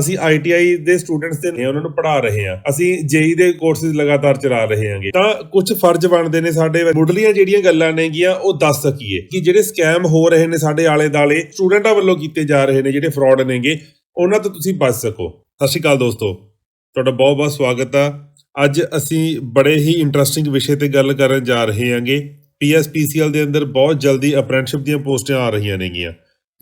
ਅਸੀਂ ਆਈਟੀਆਈ ਦੇ ਸਟੂਡੈਂਟਸ ਦੇ ਨੇ, ਉਹਨਾਂ ਨੂੰ ਪੜ੍ਹਾ ਰਹੇ ਹਾਂ। ਅਸੀਂ ਜੇਈ ਦੇ ਕੋਰਸਿਸ ਲਗਾਤਾਰ ਚਲਾ ਰਹੇ ਹਾਂਗੇ। ਤਾਂ ਕੁਝ ਫਰਜ਼ ਬਣਦੇ ਨੇ ਸਾਡੇ ਮੁੱਢਲੀਆਂ ਜਿਹੜੀਆਂ ਗੱਲਾਂ ਨੇਗੀਆਂ, ਉਹ ਦੱਸ ਸਕੀਏ ਕਿ ਜਿਹੜੇ ਸਕੈਮ ਹੋ ਰਹੇ ਨੇ ਸਾਡੇ ਆਲੇ ਦਾਲੇ ਸਟੂਡੈਂਟਾਂ ਵੱਲੋਂ ਕੀਤੇ ਜਾ ਰਹੇ ਨੇ ਜਿਹੜੇ ਫਰਾਡ ਨੇਗੇ, ਉਹਨਾਂ ਤੋਂ ਤੁਸੀਂ ਬਚ ਸਕੋ। ਸਤਿ ਸ਼੍ਰੀ ਅਕਾਲ ਦੋਸਤੋ। ਤੁਹਾਡਾ ਬਹੁਤ ਬਹੁਤ ਸਵਾਗਤ ਆ। ਅੱਜ ਅਸੀਂ ਬੜੇ ਹੀ ਇੰਟਰਸਟਿੰਗ ਵਿਸ਼ੇ ਤੇ ਗੱਲ ਕਰਨ ਜਾ ਰਹੇ ਹਾਂਗੇ। ਪੀਐਸਪੀਸੀਐਲ ਦੇ ਅੰਦਰ ਬਹੁਤ ਜਲਦੀ ਅਪ੍ਰੈਂਟਿਸਸ਼ਿਪ ਦੀਆਂ ਪੋਸਟਾਂ ਆ ਰਹੀਆਂ ਨੇਗੀਆਂ।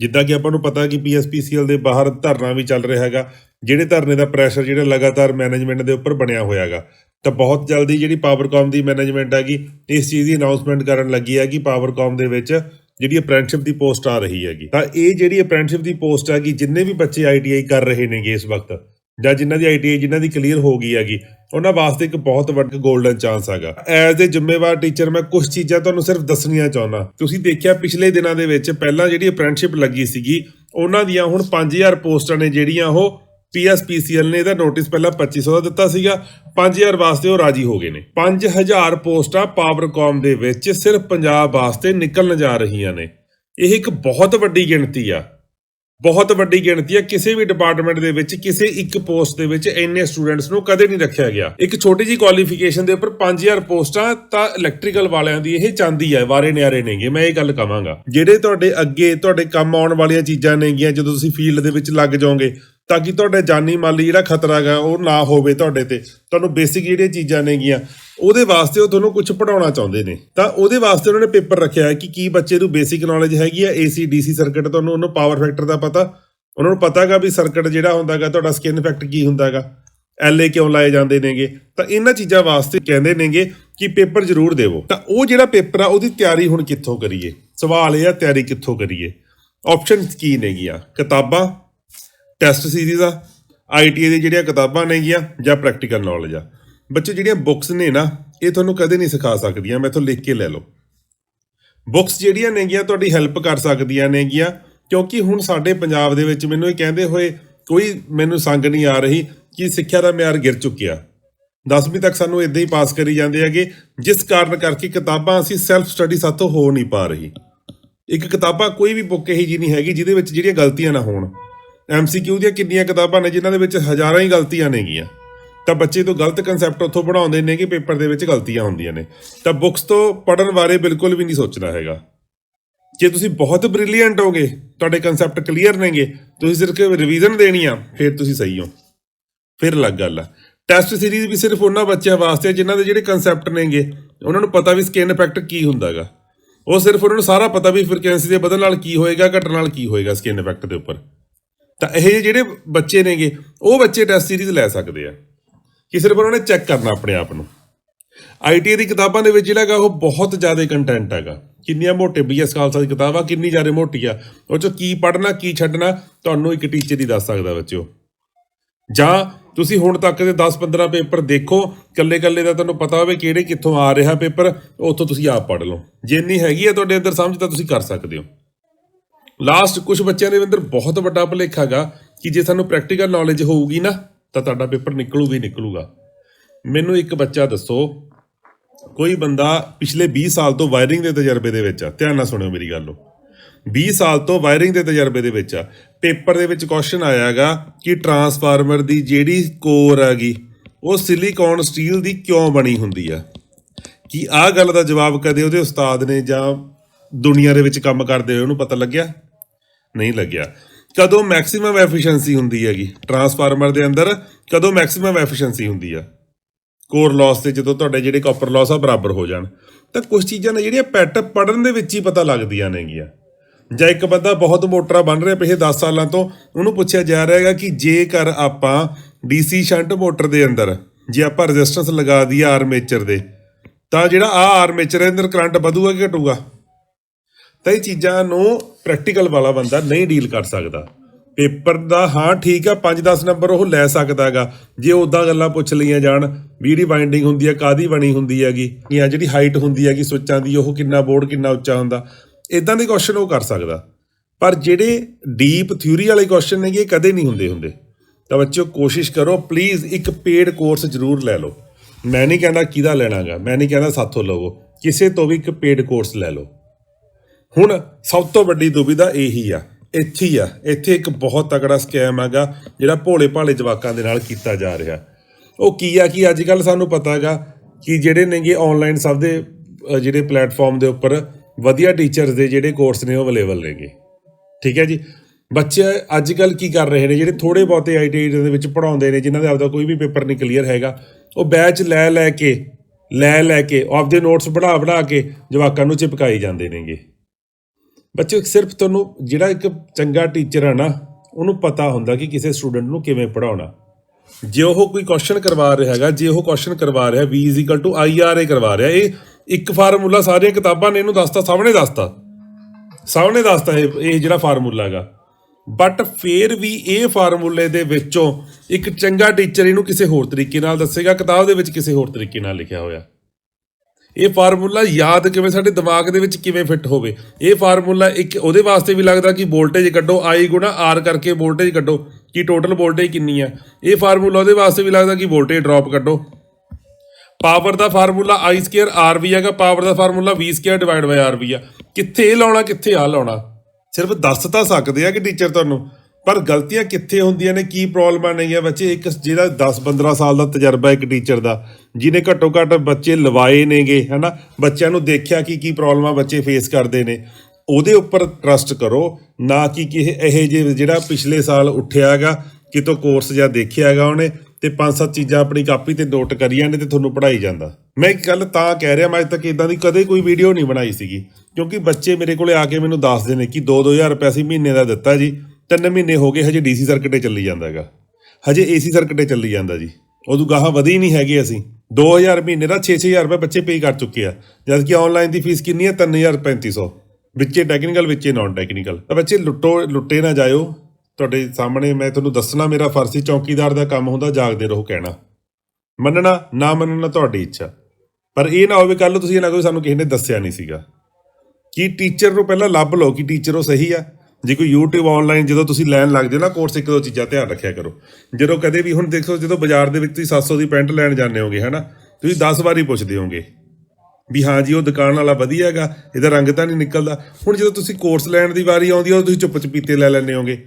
ਜਿੱਦਾਂ ਕਿ ਆਪਾਂ ਨੂੰ ਪਤਾ ਕਿ ਪੀਐਸਪੀਸੀਐਲ ਦੇ ਬਾਹਰ ਧਰਨਾ ਵੀ ਚੱਲ ਰਿਹਾ ਹੈਗਾ, ਜਿਹੜੇ ਧਰਨੇ ਦਾ ਪ੍ਰੈਸ਼ਰ ਜਿਹੜਾ ਲਗਾਤਾਰ ਮੈਨੇਜਮੈਂਟ ਦੇ ਉੱਪਰ ਬਣਿਆ ਹੋਇਆ ਹੈਗਾ, ਤਾਂ ਬਹੁਤ ਜਲਦੀ ਜਿਹੜੀ ਪਾਵਰਕਾਮ ਦੀ ਮੈਨੇਜਮੈਂਟ ਹੈਗੀ, ਇਸ ਚੀਜ਼ ਦੀ ਅਨਾਉਂਸਮੈਂਟ ਕਰਨ ਲੱਗੀ ਹੈ ਕਿ ਪਾਵਰਕਾਮ ਦੇ ਵਿੱਚ ਜਿਹੜੀ ਅਪ੍ਰੈਂਟਿਸਸ਼ਿਪ ਦੀ ਪੋਸਟ ਆ ਰਹੀ ਹੈਗੀ। ਤਾਂ ਇਹ ਜਿਹੜੀ ਅਪ੍ਰੈਂਟਿਸਸ਼ਿਪ ਦੀ ਪੋਸਟ ਹੈਗੀ, ਜਿੰਨੇ ਵੀ ਬੱਚੇ ਆਈਟੀਆਈ ਕਰ ਰਹੇ ਨੇਗੇ ਇਸ ਵਕਤ, ਜਾਂ ਜਿਨ੍ਹਾਂ ਦੀ ਆਈਟੀਆਈ ਜਿਨ੍ਹਾਂ ਦੀ ਕਲੀਅਰ ਹੋ ਗਈ ਹੈਗੀ ਉਹਨਾਂ ਵਾਸਤੇ ਇੱਕ ਬਹੁਤ ਵੱਡਾ 골ਡਨ ਚਾਂਸ ਹੈਗਾ। ਐਜ਼ ਅ ਜ਼ਿੰਮੇਵਾਰ ਟੀਚਰ ਮੈਂ ਕੁਝ ਚੀਜ਼ਾਂ ਤੁਹਾਨੂੰ ਸਿਰਫ ਦੱਸਣੀਆਂ ਚਾਹੁੰਦਾ। ਤੁਸੀਂ ਦੇਖਿਆ ਪਿਛਲੇ ਦਿਨਾਂ ਦੇ ਵਿੱਚ ਪਹਿਲਾਂ ਜਿਹੜੀ ਅਪ੍ਰੈਂਟਿਸਸ਼ਿਪ ਲੱਗੀ ਸੀਗੀ, ਉਹਨਾਂ ਦੀਆਂ ਹੁਣ 5000 ਪੋਸਟਾਂ ਨੇ ਜਿਹੜੀਆਂ ਉਹ ਪੀਐਸਪੀਸੀਐਲ ਨੇ ਇਹਦਾ ਨੋਟਿਸ ਪਹਿਲਾਂ 2500 ਦਾ ਦਿੱਤਾ ਸੀਗਾ। 5000 ਵਾਸਤੇ ਉਹ ਰਾਜੀ ਹੋ ਗਏ ਨੇ। 5000 ਪੋਸਟਾਂ ਪਾਵਰਕਾਮ ਦੇ ਵਿੱਚ ਸਿਰਫ ਪੰਜਾਬ ਵਾਸਤੇ ਨਿਕਲਣ ਜਾ ਰਹੀਆਂ ਨੇ। ਇਹ ਇੱਕ ਬਹੁਤ ਵੱਡੀ ਗਿਣਤੀ ਆ। ਬਹੁਤ ਵੱਡੀ ਗਿਣਤੀ ਹੈ। ਕਿਸੇ ਵੀ ਡਿਪਾਰਟਮੈਂਟ ਦੇ ਵਿੱਚ, ਕਿਸੇ ਇੱਕ ਪੋਸਟ ਦੇ ਵਿੱਚ ਇੰਨੇ ਸਟੂਡੈਂਟਸ ਨੂੰ ਕਦੇ ਨਹੀਂ ਰੱਖਿਆ ਗਿਆ। ਇੱਕ ਛੋਟੀ ਜੀ ਕੁਆਲੀਫਿਕੇਸ਼ਨ ਦੇ ਉੱਪਰ 5000 ਪੋਸਟਾਂ ਤਾਂ ਇਲੈਕਟ੍ਰੀਕਲ ਵਾਲਿਆਂ ਦੀ ਇਹ ਚਾਂਦੀ ਹੈ, ਵਾਰੇ ਨਿਆਰੇ ਨੇਗੇ। ਮੈਂ ਇਹ ਗੱਲ ਕਵਾਂਗਾ ਜਿਹੜੇ ਤੁਹਾਡੇ ਅੱਗੇ, ਤੁਹਾਡੇ ਕੰਮ ਆਉਣ ਵਾਲੀਆਂ ਚੀਜ਼ਾਂ ਨੇਗੀਆਂ, ਜਦੋਂ ਤੁਸੀਂ ਫੀਲਡ ਦੇ ਵਿੱਚ ਲੱਗ ਜਾਓਗੇ ਤਾਂ ਕਿ ਤੁਹਾਡੇ ਜਾਨੀ ਮਾਲੀ ਜਿਹੜਾ ਖਤਰਾ ਹੈਗਾ ਉਹ ਨਾ ਹੋਵੇ ਤੁਹਾਡੇ ਤੇ। ਤੁਹਾਨੂੰ ਬੇਸਿਕ ਜਿਹੜੀਆਂ ਚੀਜ਼ਾਂ ਨੇਗੀਆਂ, ਉਹਦੇ ਵਾਸਤੇ ਉਹ ਤੁਹਾਨੂੰ ਕੁਝ ਪੜਾਉਣਾ ਚਾਹੁੰਦੇ ਨੇ। ਤਾਂ ਉਹਦੇ ਵਾਸਤੇ ਉਹਨਾਂ ਨੇ ਪੇਪਰ ਰੱਖਿਆ ਹੈ ਕਿ ਕੀ ਬੱਚੇ ਨੂੰ ਬੇਸਿਕ ਨੌਲੇਜ ਹੈਗੀ ਹੈ ਏਸੀ ਡੀਸੀ ਸਰਕਟ ਤੁਹਾਨੂੰ ਉਹਨੂੰ ਪਾਵਰ ਫੈਕਟਰ ਦਾ ਪਤਾ। ਉਹਨਾਂ ਨੂੰ ਪਤਾ ਹੈਗਾ ਵੀ ਸਰਕਟ ਜਿਹੜਾ ਹੁੰਦਾ ਹੈਗਾ ਤੁਹਾਡਾ ਸਕਿਨ ਇਫੈਕਟ ਕੀ ਹੁੰਦਾ ਹੈਗਾ ਐਲਏ ਕਿਉਂ ਲਾਏ ਜਾਂਦੇ ਨੇਗੇ? ਤਾਂ ਇਹਨਾਂ ਚੀਜ਼ਾਂ ਵਾਸਤੇ ਕਹਿੰਦੇ ਨੇਗੇ ਕਿ ਪੇਪਰ ਜ਼ਰੂਰ ਦੇਵੋ। ਤਾਂ ਉਹ ਜਿਹੜਾ ਪੇਪਰ ਆ, ਉਹਦੀ ਤਿਆਰੀ ਹੁਣ ਕਿੱਥੋਂ ਕਰੀਏ? ਸਵਾਲ ਇਹ ਆ, ਤਿਆਰੀ ਕਿੱਥੋਂ ਕਰੀਏ? ਆਪਸ਼ਨਸ ਕੀ ਨੇਗੀਆਂ? ਕਿਤਾਬਾਂ ਟੈਸਟ ਸੀਰੀਜ਼ ਆ ਆਈਟੀਆਈ ਦੀ ਜਿਹੜੀਆਂ ਕਿਤਾਬਾਂ ਨੇਗੀਆਂ ਜਾਂ ਪ੍ਰੈਕਟੀਕਲ ਨੌਲੇਜ ਆ। ਬੱਚੇ ਜਿਹੜੀਆਂ ਬੁੱਕਸ ਨੇ ਨਾ, ਇਹ ਤੁਹਾਨੂੰ ਕਦੇ ਨਹੀਂ ਸਿਖਾ ਸਕਦੀਆਂ, ਮੈਥੋਂ ਲਿਖ ਕੇ ਲੈ ਲਓ। ਬੁੱਕਸ ਜਿਹੜੀਆਂ ਨੇਗੀਆਂ ਤੁਹਾਡੀ ਹੈਲਪ ਕਰ ਸਕਦੀਆਂ ਨੇਗੀਆਂ, ਕਿਉਂਕਿ ਹੁਣ ਸਾਡੇ ਪੰਜਾਬ ਦੇ ਵਿੱਚ ਮੈਨੂੰ ਇਹ ਕਹਿੰਦੇ ਹੋਏ ਕੋਈ ਮੈਨੂੰ ਸੰਗ ਨਹੀਂ ਆ ਰਹੀ ਕਿ ਸਿੱਖਿਆ ਦਾ ਮਿਆਰ ਗਿਰ ਚੁੱਕਿਆ। 10ਵੀਂ ਤੱਕ ਸਾਨੂੰ ਇਦਾਂ ਹੀ ਪਾਸ ਕਰੀ ਜਾਂਦੇ ਹੈਗੇ, ਜਿਸ ਕਾਰਨ ਕਰਕੇ ਕਿਤਾਬਾਂ ਅਸੀਂ ਸੈਲਫ ਸਟੱਡੀ ਸਾਥੋਂ ਹੋ ਨਹੀਂ ਪਾ ਰਹੀ। ਇੱਕ ਕਿਤਾਬਾਂ ਕੋਈ ਵੀ ਬੁੱਕ ਇਹੀ ਜੀ ਨਹੀਂ ਹੈਗੀ ਜਿਹਦੇ ਵਿੱਚ ਜਿਹੜੀਆਂ ਗਲਤੀਆਂ ਨਾ ਹੋਣ। ਐਮਸੀਕਿਊ ਦੀਆਂ ਕਿੰਨੀਆਂ ਕਿਤਾਬਾਂ ਨੇ ਜਿਨ੍ਹਾਂ ਦੇ ਵਿੱਚ ਹਜ਼ਾਰਾਂ ਹੀ ਗਲਤੀਆਂ ਨੇਗੀਆਂ। ਤਾਂ ਬੱਚੇ ਤੋਂ ਗਲਤ ਕਨਸੈਪਟ ਉੱਥੋਂ ਬਣਾਉਂਦੇ ਨੇ ਕਿ ਪੇਪਰ ਦੇ ਵਿੱਚ ਗਲਤੀਆਂ ਹੁੰਦੀਆਂ ਨੇ। ਤਾਂ ਬੁੱਕਸ ਤੋਂ ਪੜਨ ਬਾਰੇ ਬਿਲਕੁਲ ਵੀ ਨਹੀਂ ਸੋਚਣਾ ਹੈਗਾ। ਜੇ ਤੁਸੀਂ ਬਹੁਤ ਬ੍ਰਿਲੀਅੰਟ ਹੋਗੇ, ਤੁਹਾਡੇ ਕਨਸੈਪਟ ਕਲੀਅਰ ਨੇਗੇ, ਤੁਸੀਂ ਸਿਰਫ ਰਿਵੀਜ਼ਨ ਦੇਣੀ ਆ, ਫਿਰ ਤੁਸੀਂ ਸਹੀ ਹੋ। ਫਿਰ ਅਲੱਗ ਗੱਲ ਆ। ਟੈਸਟ ਸੀਰੀਜ਼ ਵੀ ਸਿਰਫ ਉਹਨਾਂ ਬੱਚਿਆਂ ਵਾਸਤੇ ਆ ਜਿਨ੍ਹਾਂ ਦੇ ਜਿਹੜੇ ਕਨਸੈਪਟ ਨੇਗੇ, ਉਹਨਾਂ ਨੂੰ ਪਤਾ ਵੀ ਸਕਿਨ ਇਫੈਕਟ ਕੀ ਹੁੰਦਾਗਾ ਉਹ ਸਿਰਫ ਉਹਨਾਂ ਨੂੰ ਸਾਰਾ ਪਤਾ ਵੀ ਫ੍ਰੀਕੁਐਂਸੀ ਦੇ ਬਦਲ ਨਾਲ ਕੀ ਹੋਏਗਾ, ਘਟਣ ਨਾਲ ਕੀ ਹੋਏਗਾ ਸਕਿਨ ਇਫੈਕਟ ਦੇ ਉੱਪਰ। ਤਾਂ ਇਹ ਜਿਹੜੇ ਬੱਚੇ ਨੇਗੇ, ਉਹ ਬੱਚੇ ਟੈਸਟ ਸੀਰੀਜ਼ ਲੈ ਸਕਦੇ ਆ। ਕਿ ਸਿਰਫ ਉਹਨਾਂ ਨੇ ਚੈੱਕ ਕਰਨਾ ਆਪਣੇ ਆਪ ਨੂੰ। ਆਈਟੀ ਦੀ ਕਿਤਾਬਾਂ ਦੇ ਵਿੱਚ ਜਿਹੜਾ ਹੈਗਾ, ਉਹ ਬਹੁਤ ਜ਼ਿਆਦਾ ਕੰਟੈਂਟ ਹੈਗਾ। ਕਿੰਨੀਆਂ ਮੋਟੇ ਬੀਐਸ ਖਾਲਸਾ ਦੀ ਕਿਤਾਬ ਆ, ਕਿੰਨੀ ਜ਼ਿਆਦਾ ਮੋਟੀ ਆ। ਉਹ ਚ ਕੀ ਪੜਨਾ ਕੀ ਛੱਡਣਾ, ਤੁਹਾਨੂੰ ਇੱਕ ਟੀਚਰ ਹੀ ਦੱਸ ਸਕਦਾ ਬੱਚਿਓ। ਜਾਂ ਤੁਸੀਂ ਹੁਣ ਤੱਕ ਦੇ 10-15 ਪੇਪਰ ਦੇਖੋ ਕੱਲੇ ਕੱਲੇ ਦਾ ਤੁਹਾਨੂੰ ਪਤਾ ਹੋਵੇ ਕਿਹੜੇ ਕਿੱਥੋਂ ਆ ਰਿਹਾ ਪੇਪਰ, ਉੱਥੋਂ ਤੁਸੀਂ ਆਪ ਪੜ੍ਹ ਲਓ। ਜੇ ਇੰਨੀ ਹੈਗੀ ਆ ਤੁਹਾਡੇ ਅੰਦਰ ਸਮਝ, ਤਾਂ ਤੁਸੀਂ ਕਰ ਸਕਦੇ ਹੋ। ਲਾਸਟ ਕੁਝ ਬੱਚਿਆਂ ਦੇ ਅੰਦਰ ਬਹੁਤ ਵੱਡਾ ਭੁਲੇਖਾ ਹੈਗਾ ਕਿ ਜੇ ਸਾਨੂੰ ਪ੍ਰੈਕਟੀਕਲ ਨੌਲੇਜ ਹੋਊਗੀ ਨਾ, ਤਾਂ ਤੁਹਾਡਾ ਪੇਪਰ ਨਿਕਲੂਗਾ ਹੀ ਨਿਕਲੂਗਾ। ਮੈਨੂੰ ਇੱਕ ਬੱਚਾ ਦੱਸੋ, ਕੋਈ ਬੰਦਾ ਪਿਛਲੇ 20 ਸਾਲ ਤੋਂ ਵਾਇਰਿੰਗ ਦੇ ਤਜਰਬੇ ਦੇ ਵਿੱਚ ਆ, ਧਿਆਨ ਨਾਲ ਸੁਣਿਓ ਮੇਰੀ ਗੱਲ ਨੂੰ। 20 ਸਾਲ ਤੋਂ ਵਾਇਰਿੰਗ ਦੇ ਤਜਰਬੇ ਦੇ ਵਿੱਚ ਆ, ਪੇਪਰ ਦੇ ਵਿੱਚ ਕੁਐਸਚਨ ਆਇਆਗਾ ਕਿ ਟਰਾਂਸਫਾਰਮਰ ਦੀ ਜਿਹੜੀ ਕੋਰ ਹੈਗੀ, ਉਹ ਸਿਲੀਕੌਨ ਸਟੀਲ ਦੀ ਕਿਉਂ ਬਣੀ ਹੁੰਦੀ ਆ? ਕੀ ਆਹ ਗੱਲ ਦਾ ਜਵਾਬ ਕਦੇ ਉਹਦੇ ਉਸਤਾਦ ਨੇ ਜਾਂ ਦੁਨੀਆ ਦੇ ਵਿੱਚ ਕੰਮ ਕਰਦੇ ਹੋਏ ਉਹਨੂੰ ਪਤਾ ਲੱਗਿਆ? ਨਹੀਂ ਲੱਗਿਆ। ਕਦੋਂ ਮੈਕਸਿਮਮ ਐਫੀਸ਼ੀਐਂਸੀ ਹੁੰਦੀ ਹੈਗੀ? ਟਰਾਂਸਫਾਰਮਰ ਦੇ ਅੰਦਰ ਕਦੋਂ ਮੈਕਸਿਮਮ ਐਫੀਸ਼ੀਐਂਸੀ ਹੁੰਦੀ ਆ? ਕੋਰ ਲਾਸ ਤੇ ਜਦੋਂ ਤੁਹਾਡੇ ਜਿਹੜੇ ਕਾਪਰ ਲਾਸ ਆ ਬਰਾਬਰ ਹੋ ਜਾਣ। ਤਾਂ ਕੁਝ ਚੀਜ਼ਾਂ ਨੇ ਜਿਹੜੀਆਂ ਪੈਟ ਪੜਨ ਦੇ ਵਿੱਚ ਹੀ ਪਤਾ ਲੱਗਦੀਆਂ ਨੇਗੀਆਂ। ਜਾਂ ਇੱਕ ਬੰਦਾ ਬਹੁਤ ਮੋਟਰਾ ਬਣ ਰਿਹਾ ਪਿਛਲੇ 10 ਸਾਲਾਂ ਤੋਂ, ਉਹਨੂੰ ਪੁੱਛਿਆ ਜਾ ਰਿਹਾ ਹੈਗਾ ਕਿ ਜੇਕਰ ਆਪਾਂ ਡੀਸੀ ਸ਼ੰਟ ਮੋਟਰ ਦੇ ਅੰਦਰ, ਜੇ ਆਪਾਂ ਰੈਜ਼ਿਸਟੈਂਸ ਲਗਾ ਦਈਏ ਆਰਮੇਚਰ ਦੇ, ਤਾਂ ਜਿਹੜਾ ਆ ਆਰਮੇਚਰ ਦੇ ਅੰਦਰ ਕਰੰਟ ਵਧੂਗਾ ਕਿ ਘਟੂਗਾ? ਤਾਂ ਇਹ ਚੀਜ਼ਾਂ ਨੂੰ ਪ੍ਰੈਕਟੀਕਲ ਵਾਲਾ ਬੰਦਾ ਨਹੀਂ ਡੀਲ ਕਰ ਸਕਦਾ। ਪੇਪਰ ਦਾ ਹਾਂ ਠੀਕ ਆ 5-10 ਨੰਬਰ ਉਹ ਲੈ ਸਕਦਾ ਹੈਗਾ। ਜੇ ਉਦਾਂ ਗੱਲਾਂ ਪੁੱਛ ਲਈਆਂ ਜਾਣ ਵੀਡੀ ਬਾਈਂਡਿੰਗ ਹੁੰਦੀ ਹੈ ਕਾਦੀ ਬਣੀ ਹੁੰਦੀ ਹੈਗੀ? ਜਾਂ ਜਿਹੜੀ ਹਾਈਟ ਹੁੰਦੀ ਹੈਗੀ ਸੁੱਚਾਂ ਦੀ, ਉਹ ਕਿੰਨਾ ਬੋਰਡ, ਕਿੰਨਾ ਉੱਚਾ ਹੁੰਦਾ? ਇਦਾਂ ਦੇ ਕੁਐਸਚਨ ਉਹ ਕਰ ਸਕਦਾ। ਪਰ ਜਿਹੜੇ ਡੀਪ ਥਿਊਰੀ ਵਾਲੇ ਕੁਐਸਚਨ ਨੇਗੇ, ਇਹ ਕਦੇ ਨਹੀਂ ਹੁੰਦੇ ਹੁੰਦੇ। ਤਾਂ ਬੱਚਿਓ, ਕੋਸ਼ਿਸ਼ ਕਰੋ ਪਲੀਜ਼ ਇੱਕ ਪੇਡ ਕੋਰਸ ਜ਼ਰੂਰ ਲੈ ਲਓ। ਮੈਂ ਨਹੀਂ ਕਹਿੰਦਾ ਕਿਹਦਾ ਲੈਣਾਗਾ, ਮੈਂ ਨਹੀਂ ਕਹਿੰਦਾ ਸਾਥੋਂ ਲਵੋ। ਕਿਸੇ ਤੋਂ ਵੀ ਇੱਕ ਪੇਡ ਕੋਰਸ ਲੈ ਲਓ। ਹੁਣ ਸਭ ਤੋਂ ਵੱਡੀ ਦੁਬਿਧਾ ਇਹੀ ਆ, ਇੱਥੇ ਹੀ ਆ। ਇੱਥੇ ਇੱਕ ਬਹੁਤ ਤਕੜਾ ਸਕੈਮ ਹੈਗਾ, ਜਿਹੜਾ ਭੋਲੇ ਭਾਲੇ ਜਵਾਕਾਂ ਦੇ ਨਾਲ ਕੀਤਾ ਜਾ ਰਿਹਾ। ਉਹ ਕੀ ਆ, ਕਿ ਅੱਜ ਕੱਲ ਸਾਨੂੰ ਪਤਾ ਹੈਗਾ ਕਿ ਜਿਹੜੇ ਨੇਗੇ ਆਨਲਾਈਨ ਸਭ ਦੇ ਜਿਹੜੇ ਪਲੇਟਫਾਰਮ ਦੇ ਉੱਪਰ ਵਧੀਆ ਟੀਚਰਸ ਦੇ ਜਿਹੜੇ ਕੋਰਸ ਨੇ ਉਹ ਅਵੇਲੇਬਲ ਨੇਗੇ। ਠੀਕ ਹੈ ਜੀ? ਬੱਚੇ ਅੱਜ ਕੱਲ ਕੀ ਕਰ ਰਹੇ ਨੇ, ਜਿਹੜੇ ਥੋੜੇ ਬਹੁਤੇ ਆਈਟੀਆਈ ਦੇ ਵਿੱਚ ਪੜਾਉਂਦੇ ਨੇ, ਜਿਨ੍ਹਾਂ ਦੇ ਆਪਦਾ ਕੋਈ ਵੀ ਪੇਪਰ ਨਹੀਂ ਕਲੀਅਰ ਹੈਗਾ, ਉਹ ਬੈਚ ਲੈ ਲੈ ਕੇ ਲੈ ਲੈ ਕੇ ਆਪਦੇ ਨੋਟਸ ਬਣਾ ਬਣਾ ਕੇ ਜਵਾਕਾਂ ਨੂੰ ਚਿਪਕਾਈ ਜਾਂਦੇ ਨੇਗੇ। ਬੱਚੇ ਸਿਰਫ ਤੁਹਾਨੂੰ ਜਿਹੜਾ ਇੱਕ ਚੰਗਾ ਟੀਚਰ ਹੈ ਨਾ, ਉਹਨੂੰ ਪਤਾ ਹੁੰਦਾ ਕਿ ਕਿਸੇ ਸਟੂਡੈਂਟ ਨੂੰ ਕਿਵੇਂ ਪੜਾਉਣਾ ਜੇ ਉਹ ਕੋਈ ਕੁਐਸਚਨ ਕਰਵਾ ਰਿਹਾ ਹੈਗਾ, ਜੇ ਉਹ ਕੁਐਸਚਨ ਕਰਵਾ ਰਿਹਾ, v IRA ਕਰਵਾ ਰਿਹਾ, ਇਹ ਇੱਕ ਫਾਰਮੂਲਾ ਸਾਰੀਆਂ ਕਿਤਾਬਾਂ ਨੇ, ਇਹਨੂੰ ਦੱਸਤਾ, ਸਾਹਮਣੇ ਦੱਸਤਾ। ਸਾਹਮਣੇ ਦੱਸਤਾ ਇਹ ਇਹ ਜਿਹੜਾ ਫਾਰਮੂਲਾ ਹੈਗਾ। ਬਟ ਫੇਰ ਵੀ ਇਹ ਫਾਰਮੂਲੇ ਦੇ ਵਿੱਚੋਂ ਇੱਕ ਚੰਗਾ ਟੀਚਰ ਇਹਨੂੰ ਕਿਸੇ ਹੋਰ ਤਰੀਕੇ ਨਾਲ ਦੱਸੇਗਾ, ਕਿਤਾਬ ਦੇ ਵਿੱਚ ਕਿਸੇ ਹੋਰ ਤਰੀਕੇ ਨਾਲ ਲਿਖਿਆ ਹੋਇਆ। ਇਹ ਫਾਰਮੂਲਾ ਯਾਦ ਕਿਵੇਂ ਸਾਡੇ ਦਿਮਾਗ ਦੇ ਵਿੱਚ ਕਿਵੇਂ ਫਿੱਟ ਹੋਵੇ? ਇਹ ਫਾਰਮੂਲਾ ਇੱਕ ਉਹਦੇ ਵਾਸਤੇ ਵੀ ਲੱਗਦਾ ਕਿ ਵੋਲਟੇਜ ਕੱਢੋ, I ਗੁਣਾ R ਕਰਕੇ ਵੋਲਟੇਜ ਕੱਢੋ, ਕਿ ਟੋਟਲ ਵੋਲਟੇਜ ਕਿੰਨੀ ਹੈ ਇਹ ਫਾਰਮੂਲਾ ਉਹਦੇ ਵਾਸਤੇ ਵੀ ਲੱਗਦਾ ਕਿ ਵੋਲਟੇਜ ਡ੍ਰੌਪ ਕੱਢੋ। ਪਾਵਰ ਦਾ ਫਾਰਮੂਲਾ I ਸਕੁਅਰ R ਵੀ ਹੈਗਾ power the formula V square divide by R ਵੀ ਆ। ਕਿੱਥੇ ਇਹ ਲਾਉਣਾ, ਕਿੱਥੇ ਆ ਲਾਉਣਾ? ਸਿਰਫ ਦੱਸ ਤਾਂ ਸਕਦੇ ਆ ਕਿ ਟੀਚਰ ਤੁਹਾਨੂੰ। ਪਰ ਗਲਤੀਆਂ ਕਿੱਥੇ ਹੁੰਦੀਆਂ ਨੇ? ਕੀ ਪ੍ਰੋਬਲਮਾਂ ਨੇਗੀਆਂ ਬੱਚੇ? ਇੱਕ ਜਿਹੜਾ 10-15 ਸਾਲ ਦਾ ਤਜਰਬਾ ਇੱਕ ਟੀਚਰ ਦਾ, ਜਿਹਨੇ ਘੱਟੋ ਘੱਟ ਬੱਚੇ ਲਵਾਏ ਨੇਗੇ, ਹਨਾ? ਬੱਚਿਆਂ ਨੂੰ ਦੇਖਿਆ ਕਿ ਕੀ ਪ੍ਰੋਬਲਮਾਂ ਬੱਚੇ ਫੇਸ ਕਰਦੇ ਨੇ। ਉਹਦੇ ਉੱਪਰ ਟਰਸਟ ਕਰੋ, ਨਾ ਕਿ ਕਿ ਇਹ ਜਿਹੇ ਜਿਹੜਾ ਪਿਛਲੇ ਸਾਲ ਉੱਠਿਆ ਹੈਗਾ, ਕਿਤੋਂ ਕੋਰਸ ਜਾਂ ਦੇਖਿਆ ਹੈਗਾ ਉਹਨੇ, ਤੇ ਪੰਜ ਸੱਤ ਚੀਜ਼ਾਂ ਆਪਣੀ ਕਾਪੀ ਤੇ ਨੋਟ ਕਰੀਆਂ ਨੇ ਤੇ ਤੁਹਾਨੂੰ ਪੜਾਈ ਜਾਂਦਾ। ਮੈਂ ਇੱਕ ਗੱਲ ਤਾਂ ਕਹਿ ਰਿਹਾ, ਮੈਂ ਅੱਜ ਤੱਕ ਇਦਾਂ ਦੀ ਕਦੇ ਕੋਈ ਵੀਡੀਓ ਨਹੀਂ ਬਣਾਈ ਸੀਗੀ, ਕਿਉਂਕਿ ਬੱਚੇ ਮੇਰੇ ਕੋਲੇ ਆ ਕੇ ਮੈਨੂੰ ਦੱਸਦੇ ਨੇ ਕਿ 2-2000 ਰੁਪਏ ਅਸੀਂ ਮਹੀਨੇ ਦਾ ਦਿੱਤਾ ਜੀ। ਤਿੰਨ ਮਹੀਨੇ ਹੋ ਗਏ ਹਜੇ ਡੀਸੀ ਸਰਕਟੇ ਚੱਲੀ ਜਾਂਦਾ ਹੈਗਾ। ਹਜੇ ਏਸੀ ਸਰਕਟੇ ਚੱਲੀ ਜਾਂਦਾ ਜੀ। ਉਦੋਂ ਗਾਹਾਂ ਵਧੀ ਨਹੀਂ ਹੈਗੇ ਅਸੀਂ। 2000 ਮਹੀਨੇ ਦਾ 6-6000 ਰੁਪਏ ਬੱਚੇ ਪੇ ਕਰ ਚੁੱਕੇ ਆ। ਜਦ ਕਿ ਆਨਲਾਈਨ ਦੀ ਫੀਸ ਕਿੰਨੀ ਹੈ 3350 ਵਿੱਚੇ ਟੈਕਨੀਕਲ ਵਿੱਚੇ ਨਾਨ ਟੈਕਨੀਕਲ ਤਾਂ ਬੱਚੇ ਲੁੱਟੋ, ਲੁੱਟੇ ਨਾ ਜਾਇਓ। ਤੁਹਾਡੇ ਸਾਹਮਣੇ ਮੈਂ ਤੁਹਾਨੂੰ ਦੱਸਣਾ ਮੇਰਾ ਫਰਜ਼ੀ ਚੌਕੀਦਾਰ ਦਾ ਕੰਮ ਹੁੰਦਾ, ਜਾਗਦੇ ਰਹੋ ਕਹਿਣਾ। ਮੰਨਣਾ, ਨਾ ਮੰਨਣਾ ਤੁਹਾਡੀ ਇੱਛਾ। ਪਰ ਇਹ ਨਾ ਹੋਵੇ ਕੱਲ ਤੁਸੀਂ ਇਹ ਨਾ ਕੋਈ ਸਾਨੂੰ ਕਿਸੇ ਨੇ ਦੱਸਿਆ ਨਹੀਂ ਸੀਗਾ। ਕਿ ਟੀਚਰ ਨੂੰ ਪਹਿਲਾਂ ਲੱਭ ਲਓ, ਕਿ ਟੀਚਰ ਉਹ ਸਹੀ ਆ? ਜੇ ਕੋਈ YouTube ਆਨਲਾਈਨ ਜਦੋਂ ਤੁਸੀਂ ਲੈਣ ਲੱਗ ਹੋ ਨਾ ਕੋਰਸ ਇੱਕ ਦੋ ਚੀਜ਼ਾਂ ਧਿਆਨ ਰੱਖਿਆ ਕਰੋ। ਜਦੋਂ ਕਦੇ ਵੀ ਹੁਣ ਦੇਖੋ, ਜਦੋਂ ਬਾਜ਼ਾਰ ਦੇ ਵਿੱਚ ਤੁਸੀਂ 700 ਦੀ ਪੈਂਟ ਲੈਣ ਜਾਂਦੇ ਹੋਗੇ, ਹਨਾ, ਤੁਸੀਂ 10 ਵਾਰੀ ਪੁੱਛਦੇ ਹੋਗੇ ਵੀ ਹਾਂ ਜੀ, ਉਹ ਦੁਕਾਨ ਵਾਲਾ ਵਧੀਆ ਹੈਗਾ, ਇਹਦਾ ਰੰਗ ਤਾਂ ਨਹੀਂ ਨਿਕਲਦਾ। ਹੁਣ ਜਦੋਂ ਤੁਸੀਂ ਕੋਰਸ ਲੈਣ ਦੀ ਵਾਰੀ ਆਉਂਦੀ ਆ ਉਹ ਤੁਸੀਂ ਚੁੱਪ ਚਪੀਤੇ ਲੈ ਲੈਂਦੇ ਹੋਗੇ।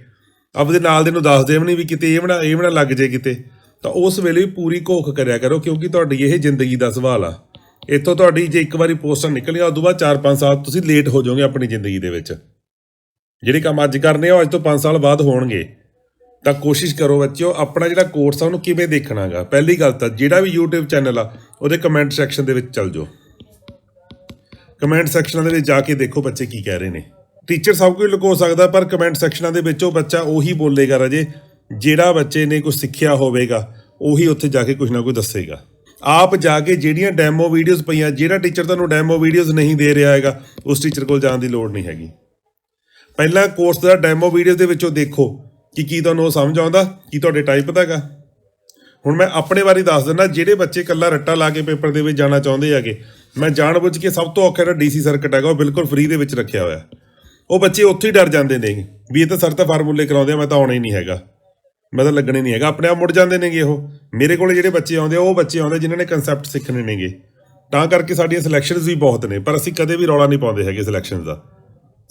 ਆਪਦੇ ਨਾਲ ਦੇ ਨੂੰ ਦੱਸਦੇ ਵੀ ਨਹੀਂ ਵੀ ਕਿਤੇ ਇਹ ਬਣਾ ਇਹ ਬਣਾ ਲੱਗ ਜੇ ਕਿਤੇ। ਤਾਂ ਉਸ ਵੇਲੇ ਵੀ ਪੂਰੀ ਘੋਖ ਕਰਿਆ ਕਰੋ, ਕਿਉਂਕਿ ਤੁਹਾਡੀ ਇਹ ਜ਼ਿੰਦਗੀ ਦਾ ਸਵਾਲ ਆ। ਇੱਥੋਂ ਤੁਹਾਡੀ ਜੇ ਇੱਕ ਵਾਰੀ ਪੋਸਟਾਂ ਨਿਕਲੀਆਂ, ਉਦੋਂ ਬਾਅਦ 4-5 ਸਾਲ ਤੁਸੀਂ ਲੇਟ ਹੋ ਜਾਓਗੇ ਆਪਣੀ ਜ਼ਿੰਦਗੀ ਦੇ ਵਿੱਚ। ਜਿਹੜੇ ਕੰਮ ਅੱਜ ਕਰਨੇ ਆ, ਉਹ ਅੱਜ ਤੋਂ 5 ਸਾਲ ਬਾਅਦ ਹੋਣਗੇ। ਤਾਂ ਕੋਸ਼ਿਸ਼ ਕਰੋ ਬੱਚਿਓ, ਆਪਣਾ ਜਿਹੜਾ ਕੋਰਸ ਆ, ਉਹਨੂੰ ਕਿਵੇਂ ਦੇਖਣਾਗਾ? ਪਹਿਲੀ ਗੱਲ ਤਾਂ ਜਿਹੜਾ ਵੀ YouTube ਚੈਨਲ ਆ, ਉਹਦੇ ਕਮੈਂਟ ਸੈਕਸ਼ਨ ਦੇ ਵਿੱਚ ਚੱਲ ਜਾਓ। ਕਮੈਂਟ ਸੈਕਸ਼ਨਾਂ ਦੇ ਵਿੱਚ ਜਾ ਕੇ ਦੇਖੋ ਬੱਚੇ ਕੀ ਕਹਿ ਰਹੇ ਨੇ। ਟੀਚਰ ਸਭ ਕੁਝ ਲੁਕੋ ਸਕਦਾ, ਪਰ ਕਮੈਂਟ ਸੈਕਸ਼ਨਾਂ ਦੇ ਵਿੱਚ ਉਹ ਬੱਚਾ ਉਹੀ ਬੋਲੇਗਾ ਰਾਜੇ, ਜਿਹੜਾ ਬੱਚੇ ਨੇ ਕੁਝ ਸਿੱਖਿਆ ਹੋਵੇਗਾ, ਉਹੀ ਉੱਥੇ ਜਾ ਕੇ ਕੁਝ ਨਾ ਕੁਝ ਦੱਸੇਗਾ। ਆਪ ਜਾ ਕੇ ਜਿਹੜੀਆਂ ਡੈਮੋ ਵੀਡੀਓਜ਼ ਪਈਆਂ, ਜਿਹੜਾ ਟੀਚਰ ਤੁਹਾਨੂੰ ਡੈਮੋ ਵੀਡੀਓਜ਼ ਨਹੀਂ ਦੇ ਰਿਹਾ ਹੈਗਾ, ਉਸ ਟੀਚਰ ਕੋਲ ਜਾਣ ਦੀ ਲੋੜ ਨਹੀਂ ਹੈਗੀ। ਪਹਿਲਾਂ ਕੋਰਸ ਦਾ ਡੈਮੋ ਵੀਡੀਓ ਦੇ ਵਿੱਚੋਂ ਦੇਖੋ ਕਿ ਕੀ ਤੁਹਾਨੂੰ ਉਹ ਸਮਝ ਆਉਂਦਾ, ਕੀ ਤੁਹਾਡੇ ਟਾਈਪ ਦਾ ਹੈਗਾ। ਹੁਣ ਮੈਂ ਆਪਣੇ ਬਾਰੇ ਦੱਸ ਦਿੰਦਾ, ਜਿਹੜੇ ਬੱਚੇ ਕੱਲਾ ਰੱਟਾ ਲਾ ਕੇ ਪੇਪਰ ਦੇ ਵਿੱਚ ਜਾਣਾ ਚਾਹੁੰਦੇ ਹੈਗੇ, ਮੈਂ ਜਾਣਬੁੱਝ ਕੇ ਸਭ ਤੋਂ ਔਖਾ ਜਿਹੜਾ ਡੀਸੀ ਸਰਕਟ ਹੈਗਾ, ਉਹ ਬਿਲਕੁਲ ਫ੍ਰੀ ਦੇ ਵਿੱਚ ਰੱਖਿਆ ਹੋਇਆ। ਉਹ ਬੱਚੇ ਉੱਥੇ ਹੀ ਡਰ ਜਾਂਦੇ ਨੇ ਵੀ ਇਹ ਤਾਂ ਸਰ ਤਾਂ ਫਾਰਮੂਲੇ ਕਰਾਉਂਦੇ ਆ, ਮੈਂ ਤਾਂ ਆਉਣਾ ਹੀ ਨਹੀਂ ਹੈਗਾ। ਮੈਂ ਤਾਂ ਲੱਗਣੇ ਨਹੀਂ ਹੈਗਾ, ਆਪਣੇ ਆਪ ਮੁੜ ਜਾਂਦੇ ਨੇਗੇ ਉਹ। ਮੇਰੇ ਕੋਲੇ ਜਿਹੜੇ ਬੱਚੇ ਆਉਂਦੇ ਆ, ਉਹ ਬੱਚੇ ਆਉਂਦੇ ਜਿਨ੍ਹਾਂ ਨੇ ਕਨਸੈਪਟ ਸਿੱਖਣੇ ਨੇਗੇ। ਤਾਂ ਕਰਕੇ ਸਾਡੀਆਂ ਸਿਲੈਕਸ਼ਨਸ ਵੀ ਬਹੁਤ ਨੇ, ਪਰ ਅਸੀਂ ਕਦੇ ਵੀ ਰੌਲਾ ਨਹੀਂ ਪਾਉਂਦੇ ਹੈਗੇ ਸਿਲੈਕਸ਼ਨਸ ਦਾ।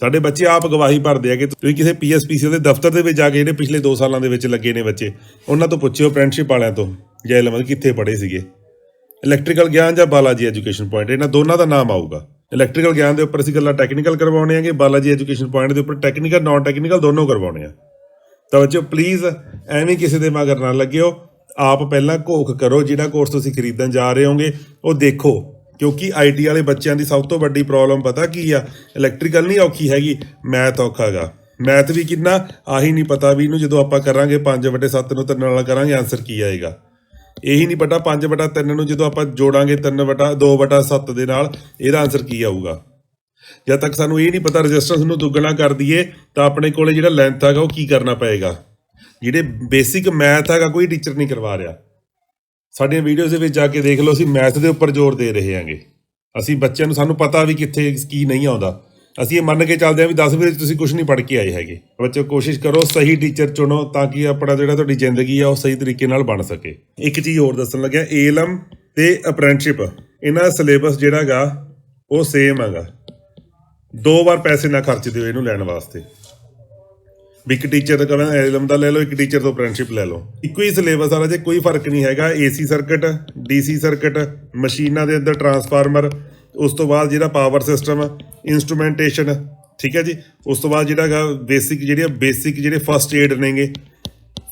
ਸਾਡੇ ਬੱਚੇ ਆਪ ਗਵਾਹੀ ਭਰਦੇ ਆ ਕਿ ਤੁਸੀਂ ਕਿਸੇ ਪੀਐਸਪੀਸੀ ਦੇ ਦਫ਼ਤਰ ਦੇ ਵਿੱਚ ਜਾ ਕੇ ਜਿਹੜੇ ਪਿਛਲੇ 2 ਸਾਲਾਂ ਦੇ ਵਿੱਚ ਲੱਗੇ ਨੇ ਬੱਚੇ, ਉਹਨਾਂ ਤੋਂ ਪੁੱਛਿਓ ਅਪ੍ਰੈਂਟਿਸਸ਼ਿਪ ਵਾਲਿਆਂ ਤੋਂ, ਜੈ ਲਮਦ ਕਿੱਥੇ ਪੜ੍ਹੇ ਸੀਗੇ। ਇਲੈਕਟ੍ਰੀਕਲ ਗਿਆਨ ਜਾਂ ਬਾਲਾਜੀ ਐਜੂਕੇਸ਼ਨ ਪੁਆਇੰਟ ਇਹਨਾਂ ਦੋਨਾਂ ਦਾ ਨਾਮ ਆਊਗਾ। ਇਲੈਕਟ੍ਰੀਕਲ ਗਿਆਨ ਦੇ ਉੱਪਰ ਅਸੀਂ ਗੱਲਾਂ ਟੈਕਨੀਕਲ ਕਰਵਾਉਣੇ ਆਂਗੇ, ਬਾਲਾਜੀ ਐਜੂਕੇਸ਼ਨ ਪੁਆਇੰਟ ਦੇ ਉੱਪਰ ਟੈਕਨੀਕਲ ਨਾਨ ਟੈਕਨੀਕਲ ਦੋਨੋਂ ਕਰਵਾਉਣੇ ਆ। ਤਾਂ ਬੱਚਿਓ ਪਲੀਜ਼ ਐਵੇਂ ਕਿਸੇ ਦੇ ਮਗਰ ਨਾ ਲੱਗਿਓ। ਆਪ ਪਹਿਲਾਂ ਘੋਖ ਕਰੋ, ਜਿਹੜਾ ਕੋਰਸ ਤੁਸੀਂ ਖਰੀਦਣ ਜਾ ਰਹੇ ਹੋਗੇ, ਉਹ ਦੇਖੋ। ਕਿਉਂਕਿ ਆਈਟੀ ਵਾਲੇ ਬੱਚਿਆਂ ਦੀ ਸਭ ਤੋਂ ਵੱਡੀ ਪ੍ਰੋਬਲਮ ਪਤਾ ਕੀ ਆ? ਇਲੈਕਟ੍ਰੀਕਲ ਨਹੀਂ ਔਖੀ ਹੈਗੀ ਮੈਥ ਔਖਾ ਹੈਗਾ ਮੈਥ ਵੀ ਕਿੰਨਾ, ਆਹੀ ਨਹੀਂ ਪਤਾ ਵੀ ਇਹਨੂੰ ਜਦੋਂ ਆਪਾਂ ਕਰਾਂਗੇ 5/7 ਨੂੰ ਤਿੰਨ ਨਾਲ ਕਰਾਂਗੇ ਆਨਸਰ ਕੀ ਆਏਗਾ। ਇਹੀ ਨਹੀਂ ਪਤਾ 5/3 ਨੂੰ ਜਦੋਂ ਆਪਾਂ ਜੋੜਾਂਗੇ 3/2/7 ਦੇ ਨਾਲ, ਇਹਦਾ ਆਨਸਰ ਕੀ ਆਊਗਾ? ਜਦ ਤੱਕ ਸਾਨੂੰ ਇਹ ਨਹੀਂ ਪਤਾ ਰੈਜ਼ਿਸਟੈਂਸ ਨੂੰ ਦੁੱਗਣਾ ਕਰ ਦਈਏ, ਤਾਂ ਆਪਣੇ ਕੋਲੇ ਜਿਹੜਾ ਲੈਂਥ ਹੈਗਾ, ਉਹ ਕੀ ਕਰਨਾ ਪਏਗਾ? ਜਿਹੜੇ ਬੇਸਿਕ ਮੈਥ ਹੈਗਾ, ਕੋਈ ਟੀਚਰ ਨਹੀਂ ਕਰਵਾ ਰਿਹਾ। ਸਾਡੀਆਂ ਵੀਡੀਓਜ਼ ਦੇ ਵਿੱਚ ਜਾ ਕੇ ਦੇਖ ਲਓ, ਅਸੀਂ ਮੈਥ ਦੇ ਉੱਪਰ ਜ਼ੋਰ ਦੇ ਰਹੇ ਹਾਂਗੇ। ਅਸੀਂ ਬੱਚਿਆਂ ਨੂੰ ਸਾਨੂੰ ਪਤਾ ਵੀ ਕਿੱਥੇ ਕੀ ਨਹੀਂ ਆਉਂਦਾ। ਅਸੀਂ ਇਹ ਮੰਨ ਕੇ ਚੱਲਦੇ ਹਾਂ ਵੀ 10 ਵਿੱਚ ਤੁਸੀਂ ਕੁਝ ਨਹੀਂ ਪੜ੍ਹ ਕੇ ਆਏ ਹੈਗੇ। ਬੱਚੋ, ਕੋਸ਼ਿਸ਼ ਕਰੋ, ਸਹੀ ਟੀਚਰ ਚੁਣੋ ਤਾਂ ਕਿ ਆਪਣਾ ਜਿਹੜਾ ਤੁਹਾਡੀ ਜ਼ਿੰਦਗੀ ਆ, ਉਹ ਸਹੀ ਤਰੀਕੇ ਨਾਲ ਬਣ ਸਕੇ। ਇੱਕ ਚੀਜ਼ ਹੋਰ ਦੱਸਣ ਲੱਗਿਆ, ਏਲਮ ਤੇ ਅਪ੍ਰੈਂਟਿਸਸ਼ਿਪ ਇਹਨਾਂ ਦਾ ਸਿਲੇਬਸ ਜਿਹੜਾ ਹੈਗਾ ਉਹ ਸੇਮ ਹੈਗਾ। ਦੋ ਵਾਰ ਪੈਸੇ ਨਾ ਖਰਚ ਦਿਓ ਇਹਨੂੰ ਲੈਣ ਵਾਸਤੇ। ਵੀ ਇੱਕ ਟੀਚਰ ਦਾ ਕਰਨਾ ਐਲਮ ਦਾ ਲੈ ਲਓ, ਇੱਕ ਟੀਚਰ ਤੋਂ ਅਪ੍ਰੈਂਟਿਸਸ਼ਿਪ ਲੈ ਲਓ। ਇੱਕੋ ਹੀ ਸਿਲੇਬਸ ਆ ਜੇ ਕੋਈ ਫ਼ਰਕ ਨਹੀਂ ਹੈਗਾ ਏਸੀ ਸਰਕਟ ਡੀਸੀ ਸਰਕਟ ਮਸ਼ੀਨਾਂ ਦੇ ਅੰਦਰ ਟਰਾਂਸਫਾਰਮਰ ਉਸ ਤੋਂ ਬਾਅਦ ਜਿਹੜਾ ਪਾਵਰ ਸਿਸਟਮ ਇਨਸਟਰੂਮੈਂਟੇਸ਼ਨ ਠੀਕ ਹੈ ਜੀ? ਉਸ ਤੋਂ ਬਾਅਦ ਜਿਹੜਾ ਹੈਗਾ ਬੇਸਿਕ ਜਿਹੜੀਆਂ ਬੇਸਿਕ ਜਿਹੜੇ ਫਸਟ ਏਡ ਨੇਗੇ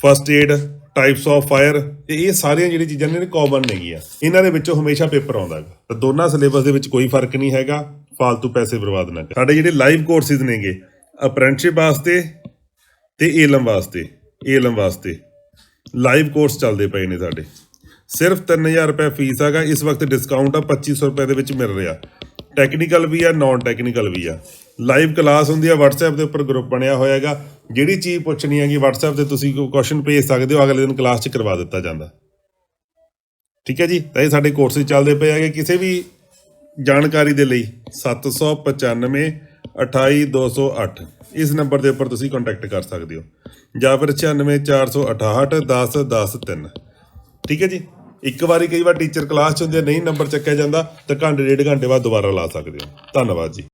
first aid types of fire ਤੇ ਇਹ ਸਾਰੀਆਂ ਜਿਹੜੀਆਂ ਚੀਜ਼ਾਂ ਨੇ ਕਾਮਨ ਨੇਗੀਆਂ ਇਹਨਾਂ ਦੇ ਵਿੱਚੋਂ ਹਮੇਸ਼ਾ ਪੇਪਰ ਆਉਂਦਾ ਹੈ ਤਾਂ ਦੋਨਾਂ ਸਿਲੇਬਸ ਦੇ ਵਿੱਚ ਕੋਈ ਫ਼ਰਕ ਨਹੀਂ ਹੈਗਾ ਫालतू ਪੈਸੇ ਬਰਬਾਦ ਨਾ ਕਰ। ਸਾਡੇ ਜਿਹੜੇ ਲਾਈਵ ਕੋਰਸਿਸ ਨੇਗੇ ਅਪ੍ਰੈਂਟਿਸਸ਼ਿਪ ਵਾਸਤੇ ਤੇ ਏਲਮ ਵਾਸਤੇ ਏਲਮ ਵਾਸਤੇ ਲਾਈਵ ਕੋਰਸ ਚੱਲਦੇ ਪਏ ਨੇ ਸਾਡੇ। ਸਿਰਫ 3000 ਰੁਪਏ ਫੀਸ ਹੈਗਾ, ਇਸ ਵਕਤ ਡਿਸਕਾਊਂਟ ਆ 2500 ਰੁਪਏ ਦੇ ਵਿੱਚ ਮਿਲ ਰਿਹਾ। ਟੈਕਨੀਕਲ ਵੀ ਆ ਨਾਨ ਟੈਕਨੀਕਲ ਵੀ ਆ। ਲਾਈਵ ਕਲਾਸ ਹੁੰਦੀ ਆ, WhatsApp ਦੇ ਉੱਪਰ ਗਰੁੱਪ ਬਣਿਆ ਹੋਇਆ ਹੈਗਾ। ਜਿਹੜੀ ਚੀਜ਼ ਪੁੱਛਣੀ ਹੈਗੀ, WhatsApp ਤੇ ਤੁਸੀਂ ਕੋਈ ਕੁਐਸਚਨ ਭੇਜ ਸਕਦੇ ਹੋ, ਅਗਲੇ ਦਿਨ ਕਲਾਸ 'ਚ ਕਰਵਾ ਦਿੱਤਾ ਜਾਂਦਾ। ਠੀਕ ਹੈ ਜੀ? ਤਾਂ ਇਹ ਸਾਡੇ ਕੋਰਸਿਸ ਚੱਲਦੇ ਪਏ ਹੈਗੇ। ਕਿਸੇ ਵੀ ਜਾਣਕਾਰੀ ਦੇ ਲਈ 795 28208 ਇਸ ਨੰਬਰ ਦੇ ਉੱਪਰ ਤੁਸੀਂ ਕੰਟੈਕਟ ਕਰ ਸਕਦੇ ਹੋ। ਜਾਂ ਫਿਰ 96468 10 10 3 ਠੀਕ ਹੈ ਜੀ? ਇੱਕ ਵਾਰੀ ਕਈ ਵਾਰ ਟੀਚਰ ਕਲਾਸ ਚ ਹੁੰਦੇ ਨਹੀਂ ਨੰਬਰ ਚੱਕਿਆ ਜਾਂਦਾ, ਤਾਂ ਘੰਟੇ ਡੇਢ ਘੰਟੇ ਬਾਅਦ ਦੁਬਾਰਾ ਲਾ ਸਕਦੇ ਹੋ। ਧੰਨਵਾਦ ਜੀ।